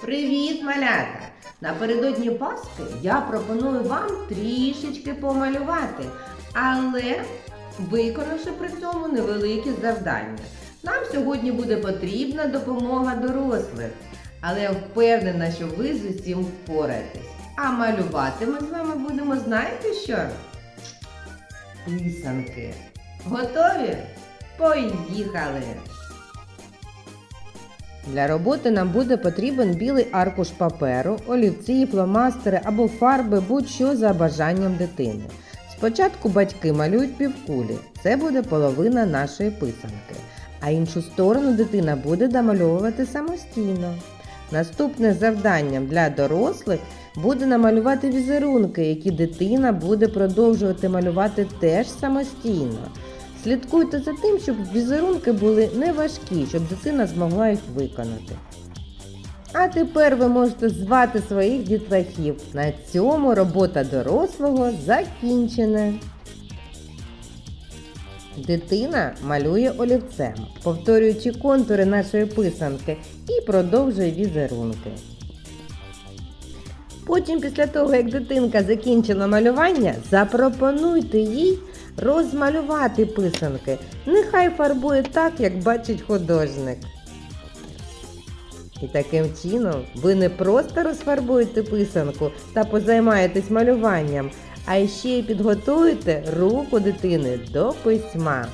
Привіт, малята! Напередодні Пасхи я пропоную вам трішечки помалювати, але виконавши при цьому невеликі завдання. Нам сьогодні буде потрібна допомога дорослих, але я впевнена, що ви з усім впораєтесь. А малювати ми з вами будемо, знаєте що? Писанки. Готові? Поїхали! Для роботи нам буде потрібен білий аркуш паперу, олівці, фломастери або фарби, будь-що за бажанням дитини. Спочатку батьки малюють півкулі, це буде половина нашої писанки, а іншу сторону дитина буде домальовувати самостійно. Наступне завданням для дорослих буде намалювати візерунки, які дитина буде продовжувати малювати теж самостійно. Слідкуйте за тим, щоб візерунки були не важкі, щоб дитина змогла їх виконати. А тепер ви можете звати своїх дітлахів. На цьому робота дорослого закінчена. Дитина малює олівцем, повторюючи контури нашої писанки і продовжує візерунки. Потім, після того, як дитинка закінчила малювання, запропонуйте їй розмалювати писанки. Нехай фарбує так, як бачить художник. І таким чином ви не просто розфарбуєте писанку та позаймаєтесь малюванням, а ще й підготуєте руку дитини до письма.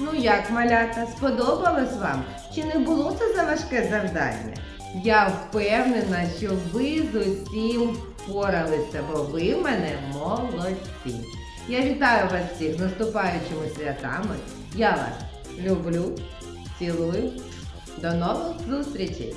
Ну як, малята, сподобалось вам? Чи не було це за важке завдання? Я впевнена, що ви з усім впоралися, бо ви мене молодці. Я вітаю вас всіх з наступаючими святами. Я вас люблю, цілую. До нових зустрічей!